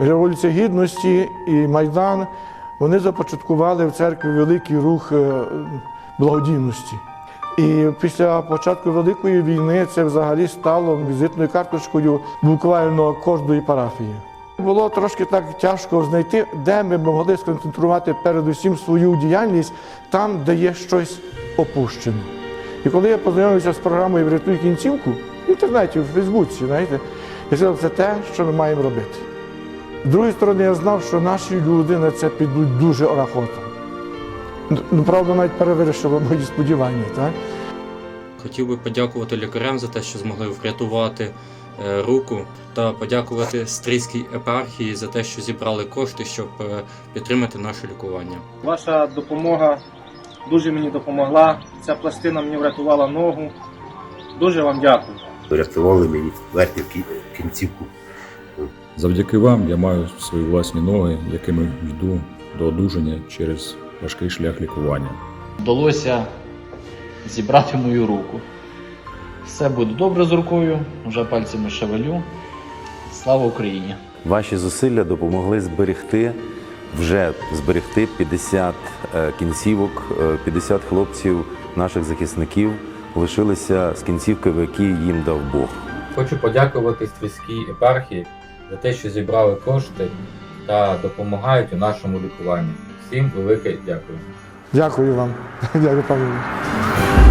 Революція Гідності і Майдан вони започаткували в церкві великий рух е, благодійності. І після початку Великої війни це взагалі стало візитною карточкою буквально кожної парафії. Було трошки так тяжко знайти, де ми могли сконцентрувати передусім свою діяльність там, де є щось опущено. І коли я познайомився з програмою Врятуй кінцівку в інтернеті, в Фейсбуці, знаєте, я сказав, це те, що ми маємо робити. З другої сторони, я знав, що наші люди на це підуть дуже охотно. Ну, правда, навіть перевершило мої сподівання. Так? Хотів би подякувати лікарям за те, що змогли врятувати е, руку, та подякувати стрийській епархії за те, що зібрали кошти, щоб е, підтримати наше лікування. Ваша допомога дуже мені допомогла. Ця пластина мені врятувала ногу. Дуже вам дякую. Врятували мені верхню кі- кінцівку. Завдяки вам я маю свої власні ноги, якими йду до одужання через важкий шлях лікування. Вдалося зібрати мою руку. Все буде добре з рукою, вже пальцями шевелю. Слава Україні! Ваші зусилля допомогли зберегти вже зберегти 50 е, кінцівок, е, 50 хлопців, наших захисників лишилися з кінцівками, які їм дав Бог. Хочу подякувати Стрільській епархії за те, що зібрали кошти та допомагають у нашому лікуванні. Всім велике дякую. Дякую вам. Дякую, пане.